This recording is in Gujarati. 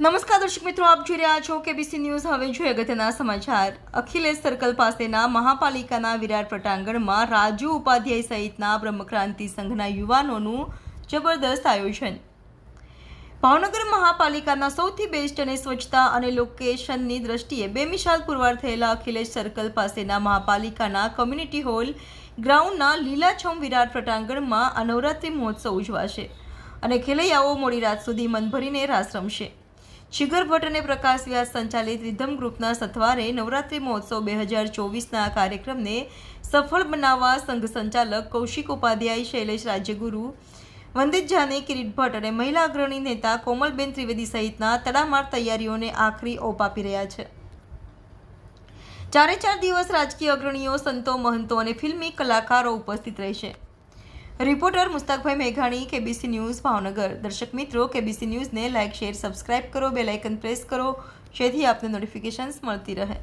નમસ્કાર દર્શક મિત્રો, આપ જોઈ રહ્યા છો કેબીસી ન્યૂઝ હવે જોઈએ અગત્યના સમાચાર. અખિલેશ સર્કલ પાસેના મહાપાલિકાના વિરાટ પટાંગણમાં રાજુ ઉપાધ્યાય સહિતના બ્રહ્મક્રાંતિ સંઘના યુવાનોનું જબરદસ્ત આયોજન. ભાવનગર મહાપાલિકાના સૌથી બેસ્ટ અને સ્વચ્છતા અને લોકેશનની દ્રષ્ટિએ બેમિશાલ પુરવાર થયેલા અખિલેશ સર્કલ પાસેના મહાપાલિકાના કમ્યુનિટી હોલ ગ્રાઉન્ડના લીલાછમ વિરાટ પટાંગણમાં આ નવરાત્રિ મહોત્સવ ઉજવાશે અને ખેલૈયાઓ મોડી રાત સુધી મન ભરીને રાસ રમશે. શિખર ભટ્ટ અને પ્રકાશ વ્યાસ સંચાલિત રિધમ ગ્રુપના સથવારે નવરાત્રિ મહોત્સવ બે હજાર ચોવીસના કાર્યક્રમને સફળ બનાવવા સંઘ સંચાલક કૌશિક ઉપાધ્યાય, શૈલેષ રાજ્યગુરુ, વંદિત જાને, કિરીટ ભટ્ટ અને મહિલા અગ્રણી નેતા કોમલબેન ત્રિવેદી સહિતના તડામાર તૈયારીઓને આખરી ઓપ આપી રહ્યા છે. ચારે ચાર દિવસ રાજકીય અગ્રણીઓ, સંતો, મહંતો અને ફિલ્મી કલાકારો ઉપસ્થિત રહેશે. રિપોર્ટર મુસ્તાકભાઈ મેઘાણી, કેબીસી ન્યૂઝ ભાવનગર. દર્શક મિત્રો, કેબીસી ન્યૂઝને લાઇક, શેર, સબસ્ક્રાઇબ કરો, બેલ આઇકન પ્રેસ કરો, જેથી આપને નોટિફિકેશન્સ મળતી રહે.